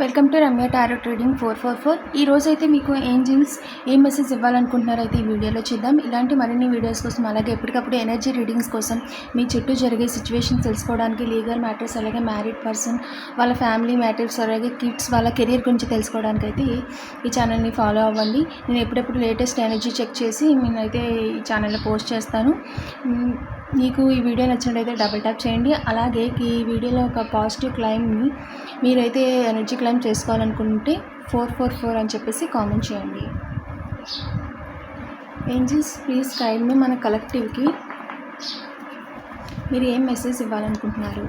Welcome to Ramya tarot trading four four four ఈ రోజు అయితే మీకు ఏంజిల్స్ ఏం మెసేజ్ ఇవ్వాలనుకుంటున్నారో అయితే ఈ వీడియోలో చూద్దాం. ఇలాంటి మరిన్ని వీడియోస్ కోసం అలాగే ఎప్పటికప్పుడు ఎనర్జీ రీడింగ్స్ కోసం మీ చుట్టూ జరిగే సిచ్యువేషన్ తెలుసుకోవడానికి లీగల్ మ్యాటర్స్ అలాగే మ్యారీడ్ పర్సన్ వాళ్ళ ఫ్యామిలీ మ్యాటర్స్ అలాగే కిడ్స్ వాళ్ళ కెరియర్ గురించి తెలుసుకోవడానికి అయితే ఈ ఛానల్ని ఫాలో అవ్వండి. నేను ఎప్పుడెప్పుడు లేటెస్ట్ ఎనర్జీ చెక్ చేసి నేనైతే ఈ ఛానల్లో పోస్ట్ చేస్తాను. మీకు ఈ వీడియో నచ్చినట్టయితే డబుల్ ట్యాప్ చేయండి. అలాగే ఈ వీడియోలో ఒక పాజిటివ్ క్లైమ్ని మీరైతే ఎనర్జీ క్లైమ్ చేసుకోవాలనుకుంటే ఫోర్ ఫోర్ ఫోర్ అని చెప్పేసి కామెంట్ చేయండి. ఏంజిల్స్ ప్లీజ్ గైడ్ మన కలెక్టివ్కి మీరు ఏం మెసేజ్ ఇవ్వాలనుకుంటున్నారు?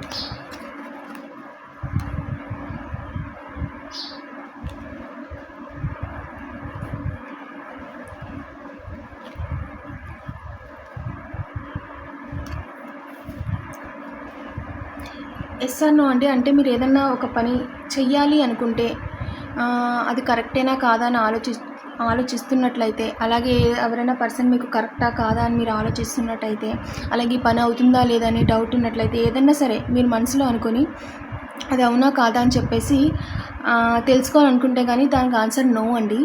ఎస్ నో అండి? అంటే మీరు ఏదన్నా ఒక పని చెయ్యాలి అనుకుంటే అది కరెక్టేనా కాదా అని ఆలోచి ఆలోచిస్తున్నట్లయితే అలాగే ఎవరైనా పర్సన్ మీకు కరెక్టా కాదా అని మీరు ఆలోచిస్తున్నట్టయితే అలాగే ఈ పని అవుతుందా లేదా అని డౌట్ ఉన్నట్లయితే ఏదన్నా సరే మీరు మనసులో అనుకొని అది అవునా కాదా అని చెప్పేసి తెలుసుకోవాలనుకుంటే కానీ దానికి ఆన్సర్ నో అండి.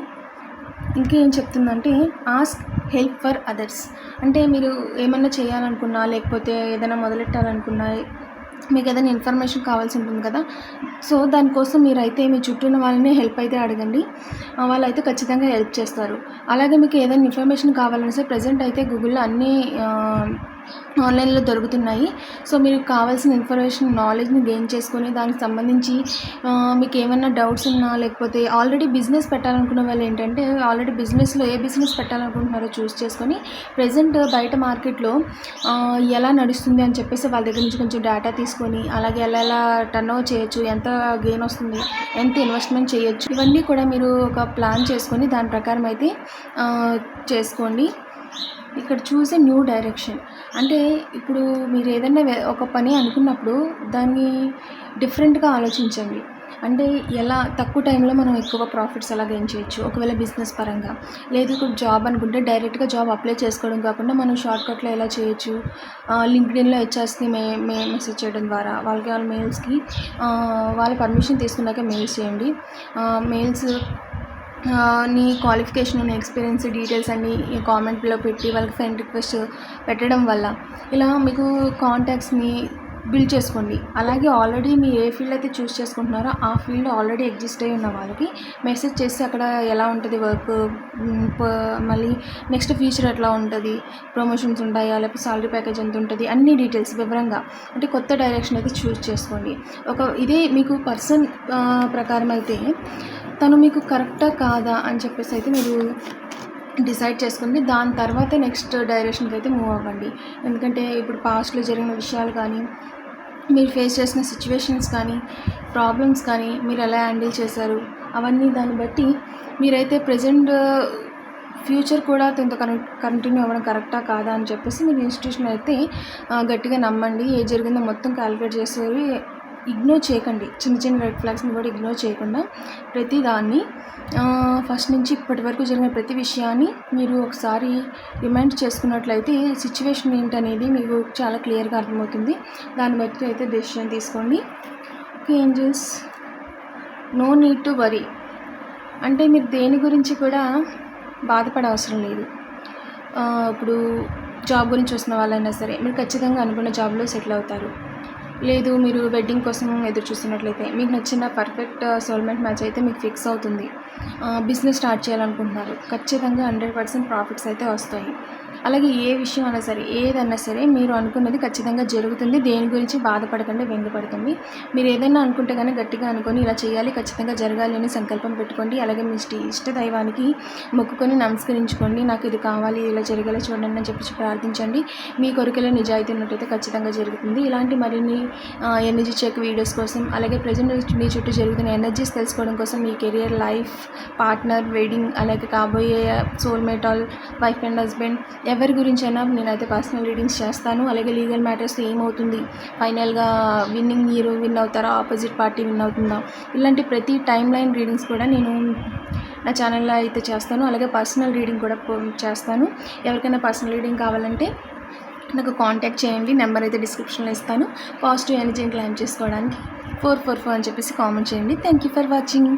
ఇంకేం చెప్తుందంటే ఆస్క్ హెల్ప్ ఫర్ అదర్స్ అంటే మీరు ఏమన్నా చేయాలనుకున్నా లేకపోతే ఏదైనా మొదలెట్టాలనుకున్నా మీకు ఏదైనా ఇన్ఫర్మేషన్ కావాల్సి ఉంటుంది కదా? సో దానికోసం మీరైతే మీ చుట్టూ ఉన్న వాళ్ళని హెల్ప్ అయితే అడగండి. వాళ్ళైతే ఖచ్చితంగా హెల్ప్ చేస్తారు. అలాగే మీకు ఏదైనా ఇన్ఫర్మేషన్ కావాలని సరే ప్రజెంట్ అయితే గూగుల్లో అన్నీ ఆన్లైన్లో దొరుకుతున్నాయి. సో మీకు కావాల్సిన ఇన్ఫర్మేషన్ నాలెడ్జ్ని గెయిన్ చేసుకొని దానికి సంబంధించి మీకు ఏమైనా డౌట్స్ ఉన్నా లేకపోతే ఆల్రెడీ బిజినెస్ పెట్టాలనుకున్న వాళ్ళు ఏంటంటే ఆల్రెడీ బిజినెస్లో ఏ బిజినెస్ పెట్టాలనుకుంటున్నారో చూస్ చేసుకొని ప్రజెంట్ బయట మార్కెట్లో ఎలా నడుస్తుంది అని చెప్పేసి వాళ్ళ దగ్గర నుంచి కొంచెం డేటా తీసుకొని అలాగే ఎలా ఎలా టర్న్ ఓవర్ చేయొచ్చు ఎంత గెయిన్ వస్తుంది ఎంత ఇన్వెస్ట్మెంట్ చేయొచ్చు ఇవన్నీ కూడా మీరు ఒక ప్లాన్ చేసుకొని దాని ప్రకారం అయితే చేసుకోండి. ఇక్కడ చూసే న్యూ డైరెక్షన్ అంటే ఇప్పుడు మీరు ఏదైనా ఒక పని అనుకున్నప్పుడు దాన్ని డిఫరెంట్గా ఆలోచించండి. అంటే ఎలా తక్కువ టైంలో మనం ఎక్కువ ప్రాఫిట్స్ ఎలా గెయిన్ చేయొచ్చు. ఒకవేళ బిజినెస్ పరంగా. లేదు ఇప్పుడు జాబ్ అనుకుంటే డైరెక్ట్గా జాబ్ అప్లై చేసుకోవడం కాకుండా మనం షార్ట్కట్లో ఎలా చేయొచ్చు? లింక్డ్ఇన్లో హెచ్ఆర్స్ని మే మే మెసేజ్ చేయడం ద్వారా. వాళ్ళకి వాళ్ళ మెయిల్స్కి వాళ్ళ పర్మిషన్ తీసుకున్నాక మెయిల్స్ చేయండి. మెయిల్స్ నీ క్వాలిఫికేషన్ నీ ఎక్స్పీరియన్స్ డీటెయిల్స్ అన్ని కామెంట్లో పెట్టి వాళ్ళకి ఫ్రెండ్ రిక్వెస్ట్ పెట్టడం వల్ల ఇలా మీకు కాంటాక్ట్స్ని బిల్డ్ చేసుకోండి. అలాగే ఆల్రెడీ మీరు ఏ ఫీల్డ్ అయితే చూస్ చేసుకుంటున్నారో ఆ ఫీల్డ్ ఆల్రెడీ ఎగ్జిస్ట్ అయి ఉన్న వాళ్ళకి మెసేజ్ చేసి అక్కడ ఎలా ఉంటుంది వర్క్ మళ్ళీ నెక్స్ట్ ఫ్యూచర్ ఎట్లా ఉంటుంది ప్రమోషన్స్ ఉంటాయా లేకపోతే సాలరీ ప్యాకేజ్ ఎంత ఉంటుంది అన్ని డీటెయిల్స్ వివరంగా అంటే కొత్త డైరెక్షన్ అయితే చూస్ చేసుకోండి. ఒక ఇదే మీకు పర్సన్ ప్రకారం అయితే తను మీకు కరెక్టా కాదా అని చెప్పేసి అయితే మీరు డిసైడ్ చేసుకుని దాని తర్వాత నెక్స్ట్ డైరెక్షన్కి అయితే మూవ్ అవ్వండి. ఎందుకంటే ఇప్పుడు పాస్ట్లో జరిగిన విషయాలు కానీ మీరు ఫేస్ చేసిన సిచ్యువేషన్స్ కానీ ప్రాబ్లమ్స్ కానీ మీరు ఎలా హ్యాండిల్ చేశారు అవన్నీ దాన్ని బట్టి మీరైతే ప్రజెంట్ ఫ్యూచర్ కూడా తనతో కంటిన్యూ అవ్వడం కరెక్టా కాదా అని చెప్పేసి మీరు ఇన్స్టిట్యూషన్ అయితే గట్టిగా నమ్మండి. ఏ జరిగిందో మొత్తం క్యాలిక్యులేట్ చేసేవి ఇగ్నోర్ చేయకండి. చిన్న చిన్న రెడ్ ఫ్లాగ్స్ని కూడా ఇగ్నోర్ చేయకుండా ప్రతి దాన్ని ఫస్ట్ నుంచి ఇప్పటి వరకు జరిగిన ప్రతి విషయాన్ని మీరు ఒకసారి రిమైండ్ చేసుకున్నట్లయితే సిచ్యువేషన్ ఏంటనేది మీకు చాలా క్లియర్గా అర్థమవుతుంది. దాన్ని బట్టి అయితే డెసిషన్ తీసుకోండి. Okay angels no need to worry అంటే మీరు దేని గురించి కూడా బాధపడే అవసరం లేదు ఇప్పుడు జాబ్ గురించి వస్తున్న వాళ్ళైనా సరే మీరు ఖచ్చితంగా అనుకున్న జాబ్లో సెటిల్ అవుతారు. లేదు మీరు వెడ్డింగ్ కోసం ఎదురు చూస్తున్నట్లయితే మీకు నచ్చిన పర్ఫెక్ట్ సోల్మెంట్ మ్యాచ్ అయితే మీకు ఫిక్స్ అవుతుంది. Uh, బిజినెస్ స్టార్ట్ చేయాలనుకుంటున్నారు. ఖచ్చితంగా హండ్రెడ్ పర్సెంట్ ప్రాఫిట్స్ అయితే వస్తాయి. అలాగే ఏ విషయం అయినా సరే ఏదన్నా సరే మీరు అనుకున్నది ఖచ్చితంగా జరుగుతుంది. దేని గురించి బాధపడకండి వెంగపడకండి మీరు ఏదైనా అనుకుంటే కానీ గట్టిగా అనుకొని ఇలా చేయాలి ఖచ్చితంగా జరగాలి అని సంకల్పం పెట్టుకోండి. అలాగే మీ ఇష్ట ఇష్ట దైవానికి మొక్కుకొని నమస్కరించుకోండి. నాకు ఇది కావాలి ఇలా జరిగేలా చూడండి అని చెప్పి ప్రార్థించండి. మీ కొరికలో నిజాయితీ ఉన్నట్టయితే ఖచ్చితంగా జరుగుతుంది. ఇలాంటి మరిన్ని ఎనర్జీ చెక్ వీడియోస్ కోసం అలాగే ప్రజెంట్ మీ చుట్టూ జరుగుతున్న ఎనర్జీస్ తెలుసుకోవడం కోసం మీ కెరియర్ లైఫ్ పార్ట్నర్ వెడ్డింగ్ అలాగే కాబోయే soulmate all wife and husband ఎవరి గురించైనా నేనైతే పర్సనల్ రీడింగ్స్ చేస్తాను. అలాగే లీగల్ మ్యాటర్స్ ఏమవుతుంది? ఫైనల్గా విన్నింగ్ మీరు విన్ అవుతారా? ఆపోజిట్ పార్టీ విన్ అవుతుందా? ఇలాంటి ప్రతి టైం లైన్ రీడింగ్స్ కూడా నేను నా ఛానల్లో అయితే చేస్తాను. అలాగే పర్సనల్ రీడింగ్ కూడా చేస్తాను. ఎవరికైనా పర్సనల్ రీడింగ్ కావాలంటే నాకు కాంటాక్ట్ చేయండి. నెంబర్ అయితే డిస్క్రిప్షన్లో ఇస్తాను. పాజిటివ్ ఎనర్జీని క్లైమ్ చేసుకోవడానికి ఫోర్ ఫోర్ ఫోర్ అని చెప్పేసి కామెంట్ చేయండి. Thank you for watching.